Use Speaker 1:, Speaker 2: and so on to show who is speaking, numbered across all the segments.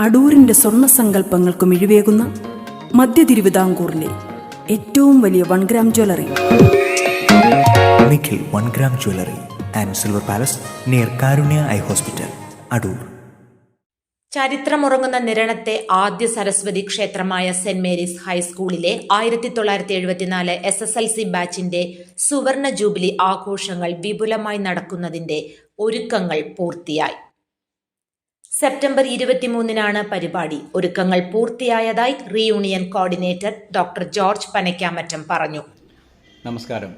Speaker 1: അടൂരിന്റെ സ്വർണ സങ്കല്പങ്ങൾക്ക് മിഴിവേകുന്ന മധ്യ തിരുവിതാംകൂറിലെ ഏറ്റവും വലിയ one gram jewellery
Speaker 2: Nikhil one gram jewellery and silver palace near Karunya eye hospital Adoor
Speaker 3: ചരിത്രമുറങ്ങുന്ന നിരണത്തെ ആദ്യ സരസ്വതി ക്ഷേത്രമായ സെന്റ് മേരീസ് ഹൈസ്കൂളിലെ ആയിരത്തി തൊള്ളായിരത്തി എഴുപത്തിനാല് എസ് എസ് എൽ സി ബാച്ചിന്റെ സുവർണ ജൂബിലി ആഘോഷങ്ങൾ വിപുലമായി നടക്കുന്നതിന്റെ ഒരുക്കങ്ങൾ പൂർത്തിയായി. സെപ്റ്റംബർ ഇരുപത്തിമൂന്നിനാണ് പരിപാടി. ഒരുക്കങ്ങൾ പൂർത്തിയായതായി reunion coordinator doctor George Panackamattam പറഞ്ഞു.
Speaker 4: നമസ്കാരം.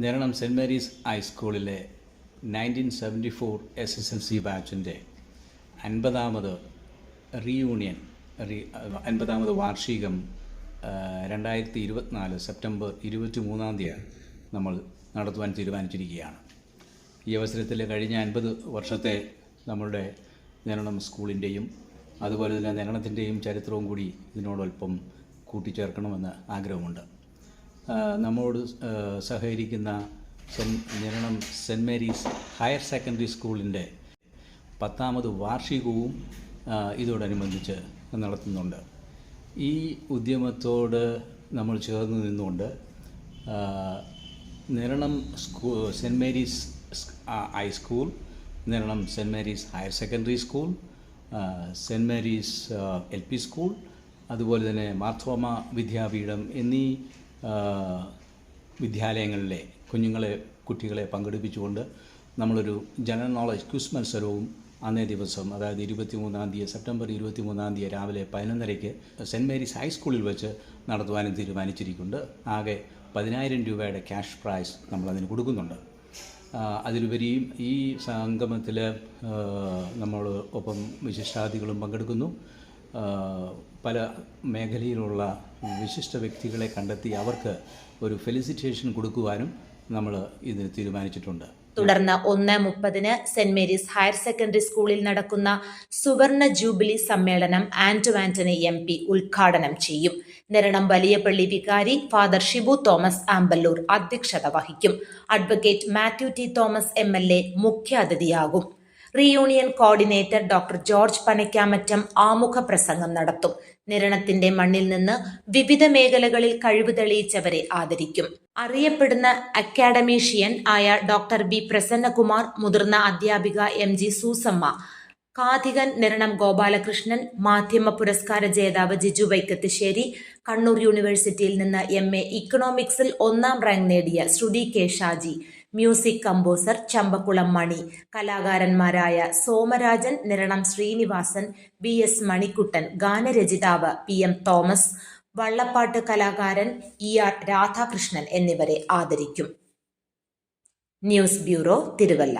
Speaker 4: നേരണം സെന്റ് മേരീസ് ഹൈസ്കൂളിലെ nineteen seventy four S S L C ബാച്ചിന്റെ അൻപതാമത് റീയൂണിയൻ റീ അൻപതാമത് വാർഷികം രണ്ടായിരത്തി ഇരുപത്തിനാല് സെപ്റ്റംബർ ഇരുപത്തി മൂന്നാം തീയതി നമ്മൾ നടത്തുവാൻ തീരുമാനിച്ചിരിക്കുകയാണ്. ഈ അവസരത്തിൽ കഴിഞ്ഞ അൻപത് വർഷത്തെ നമ്മളുടെ നിരണം സ്കൂളിന്റെയും അതുപോലെ തന്നെ നിരണത്തിന്റെയും ചരിത്രവും കൂടി ഇതിനോടൊപ്പം കൂട്ടിച്ചേർക്കണമെന്ന് ആഗ്രഹമുണ്ട്. നമ്മോട് സഹകരിക്കുന്ന Sen Niranam saint Mary's higher secondary സ്കൂളിന്റെ പത്താമത് വാർഷികവും ഇതോടനുബന്ധിച്ച് നടത്തുന്നുണ്ട്. ഈ ഉദ്യമത്തോട് നമ്മൾ ചേർന്ന് നിന്നുകൊണ്ട് നിരണം സ്കൂ saint Mary's high school Niranam saint Mary's higher secondary school saint saint Mary's L P school അതുപോലെ തന്നെ മാർത്തോമ വിദ്യാപീഠം എന്നീ വിദ്യാലയങ്ങളിലെ കുഞ്ഞുങ്ങളെ കുട്ടികളെ പങ്കെടുപ്പിച്ചുകൊണ്ട് നമ്മളൊരു ജനറൽ നോളജ് ക്വിസ് മത്സരവും അന്നേ ദിവസം അതായത് ഇരുപത്തി മൂന്നാം തീയതി സെപ്റ്റംബർ ഇരുപത്തി മൂന്നാം തീയതി രാവിലെ പതിനൊന്നരയ്ക്ക് സെന്റ് മേരീസ് ഹൈസ്കൂളിൽ വെച്ച് നടത്തുവാനും തീരുമാനിച്ചിരിക്കുന്നുണ്ട്. ആകെ പതിനായിരം രൂപയുടെ ക്യാഷ് പ്രൈസ് നമ്മളതിന് കൊടുക്കുന്നുണ്ട്. ആ, അതിലുപരിയും ഈ സംഗമത്തിൽ നമ്മൾ ഒപ്പം വിശിഷ്ടാതികളും പങ്കെടുക്കുന്നു. പല മേഖലയിലുള്ള വിശിഷ്ട വ്യക്തികളെ കണ്ടെത്തി അവർക്ക് ഒരു ഫെലിസിറ്റേഷൻ കൊടുക്കുവാനും നമ്മൾ ഇതിന് തീരുമാനിച്ചിട്ടുണ്ട്.
Speaker 3: തുടർന്ന് ഒന്ന് മുപ്പതിന് സെന്റ് മേരീസ് ഹയർ സെക്കൻഡറി സ്കൂളിൽ നടക്കുന്ന സുവർണ ജൂബിലി സമ്മേളനം ആന്റോ ആന്റണി എം പി ഉദ്ഘാടനം ചെയ്യും. നിരണം വലിയപ്പള്ളി വികാരി ഫാദർ ഷിബു തോമസ് ആമ്പല്ലൂർ അധ്യക്ഷത വഹിക്കും. Advocate Mathew T Thomas M L A മുഖ്യാതിഥിയാകും. Reunion coordinator doctor George Panakkamattam ആമുഖ പ്രസംഗം നടത്തും. നിരണത്തിന്റെ മണ്ണിൽ നിന്ന് വിവിധ മേഖലകളിൽ കഴിവ് തെളിയിച്ചവരെ ആദരിക്കും. അറിയപ്പെടുന്ന അക്കാഡമീഷ്യൻ ആയ ഡോക്ടർ ബി പ്രസന്നകുമാർ മുതിർന്ന അധ്യാപിക എം ജി സൂസമ്മ കാഥികൻ നിരണം ഗോപാലകൃഷ്ണൻ മാധ്യമ പുരസ്കാര ജേതാവ് ജിജു വൈക്കത്തുശ്ശേരി കണ്ണൂർ യൂണിവേഴ്സിറ്റിയിൽ നിന്ന് എം എ ഇക്കണോമിക്സിൽ ഒന്നാം റാങ്ക് നേടിയ Shruthi K Shaji music composer Champakkulam Mani കലാകാരന്മാരായ Somarajan Niranam Sreenivasan B S Manikuttan ഗാനരചിതാവ് പി എം തോമസ് വള്ളപ്പാട്ട് കലാകാരൻ ഇ ആർ രാധാകൃഷ്ണൻ എന്നിവരെ ആദരിക്കും. News bureau Thiruvalla.